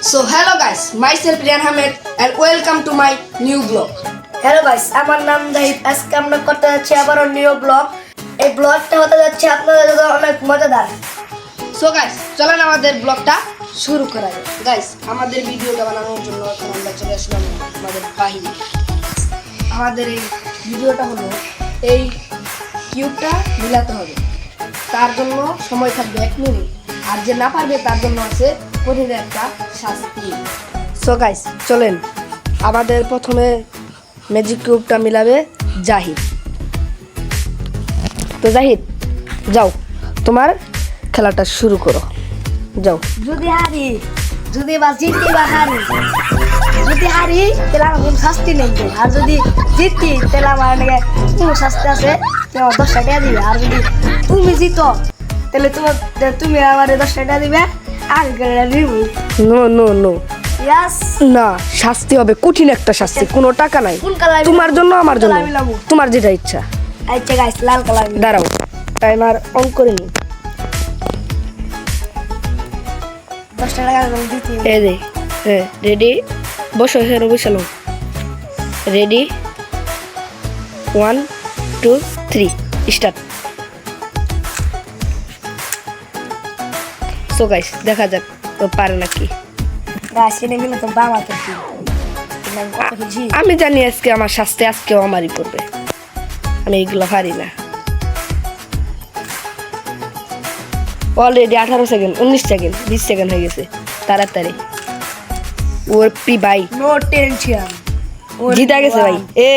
So hello guys, myself Rian Ahmed and welcome to my new vlog. Hello guys আমার নাম জাহিদ। আজকে আমরা করতে যাচ্ছি আবারও নিউ ব্লগ এই ব্লগটা হতে যাচ্ছে আপনাদের জন্য অনেক মজাদার। So guys, চলেন আমাদের ব্লগটা শুরু করা যায় গাইস আমাদের ভিডিওটা বানানোর জন্য এখন আমরা চলে আসলাম আমাদের বাহিরে আমাদের এই ভিডিওটা হলো এই কিউবটা মিলাতে হবে। তার জন্য সময় থাকবে এক মিনিট। আর যে না পারবে তার জন্য আছে কঠিন একটা শাস্তি। সো গাইস চলেন। আমাদের প্রথমে ম্যাজিক কিউবটা মিলাবে জাহিদ। তো জাহিদ যাও তোমার খেলাটা শুরু করো। যাও। যদি হারি যদি বা জিতি বা হারি যদি হারি তাহলে আমার কোনো শাস্তি নেই। আর যদি জিতি তাহলে আমার নাকি কোনো শাস্তি আছে। আমার দশটা টাকা দিবে। আর যদি তুমি জিতো তাহলে তোমার তুমি আমার দশটা টাকা দিবে। আর দিব নো নো নো ইয়াস না শাস্তি হবে কঠিন একটা শাস্তি কোনো টাকা নাই। তোমার জন্য আমার জন্য। তোমার যেটা ইচ্ছা। আচ্ছা গাইস লাল কালার দাঁড়াও টাইমার অন করে নি দশটা টাকা দিতে এই দে হ্যাঁ রেডি বসো এখানে বসালো ready one two three start so guys দেখা যাক ও পারে নাকি? তো তো আমি জানি আজকে আমার শাস্তি আজকেও আমারই করবে আমি এগুলো পারি না। অলরেডি আঠারো সেকেন্ড উনিশ সেকেন্ড বিশ সেকেন্ড হয়ে গেছে। তাড়াতাড়ি। ওর পি ভাই। নো টেনশন জিতা গেছে ভাই। এ।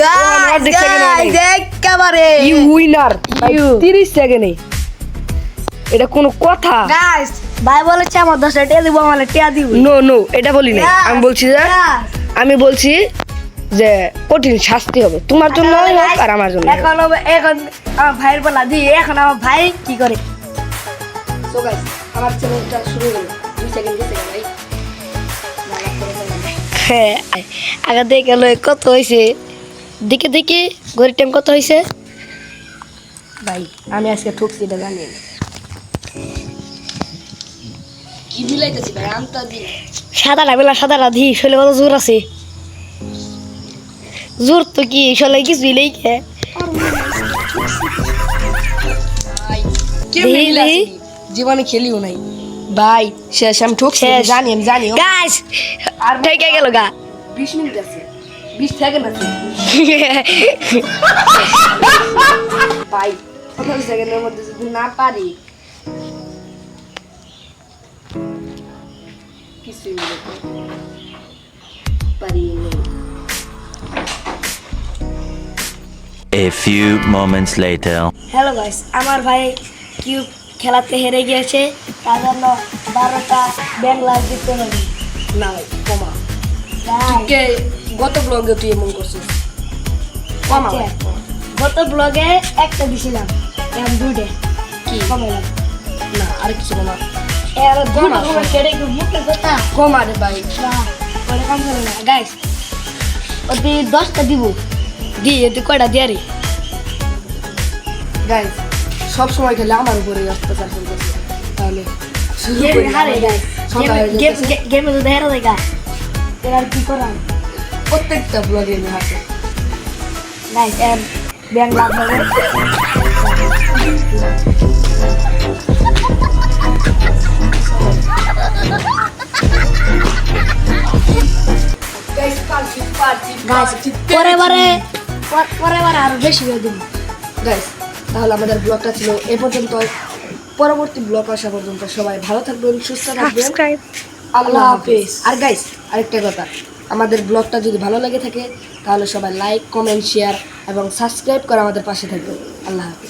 গাইস গাইস একেবারে। You winner You. তিরিশ সেকেন্ডে এটা কোনো কথা। গাইস ভাই বলেছে আমার দশটা টিয়া দিব আমার টিয়া দিব। নো নো এটা বলি না আমি বলছি যে আমি বলছি যে কঠিন শাস্তি হবে। তোমার জন্য হোক আর আমার জন্য। এখন হবে- এখন আমার ভাইয়ের বলা দি এখন আমার ভাই কি করে? সো গাইস আমার চ্যানেলটা শুরু হলো। দুই সেকেন্ড দুই সেকেন্ড ভাই হ্যাঁ আগে দেখে গেল কত হয়েছে দেখে দেখে ঘড়ির টাইম কত হয়েছে ভাই আমি আজকে ঠকছি এটা জানি না। কি মিলাইতেছি ভাই? আমটা দিন সাদাটা বেলা সাদাটা দি শৈলে কত জোর আছে। জোর তো কি শৈলে কিছুই নেই কে? ভাই দেহি, কেমনে দেহি। জীবনে খেলিও নাই। ভাই শেষ আমি ঠকছি। জানি আমি জানি। গাইস আর ঠেকে গেল গা। বিশ মিনিট আছে। বিশ সেকেন্ড আছে ভাই পনেরো সেকেন্ডের মধ্যে যদি না পারি কিছুই তো পারি। A few moments later. Hello guys আমার ভাই কিউব খেলাতে হেরে গিয়েছে। তার জন্য বারোটা ব্যাংক লাভ দিতে হবে। না কমা। গত ব্লগে তুই এমন করছিস। কমা আচ্ছা। গত ব্লগে একটা দিছিলাম। দুইটা। কি? কমাইলাম। না আর কিছু কমা। এর দুটো কমা, কমে কেটে একটু মুখে কথা কমা রে ভাই গাইস ওদি দশটা দিব দি এতে কয়টা দিয়ে রে গাইস সব সময় খেলে আমার উপরে অত্যাচার করতেছে তাহলে শুরু করি হারে গাইস গেম যদি হেরে যায় গাইস এর কি করাম প্রত্যেকটা ব্লগে আমি হাসে গাইস এর ব্যাংক লাভ পরে বারে পরে বারে আরও বেশি করে দিব। গাইস তাহলে আমাদের ব্লগটা ছিল এ পর্যন্ত। পরবর্তী ব্লগ আসা পর্যন্ত সবাই ভালো থাকবেন সুস্থ থাকবেন। আল্লাহ হাফেজ। আর গাইস আরেকটা কথা আমাদের ব্লগটা যদি ভালো লেগে থাকে তাহলে সবাই লাইক কমেন্ট শেয়ার এবং সাবস্ক্রাইব করে আমাদের পাশে থাকবেন। আল্লাহ হাফেজ।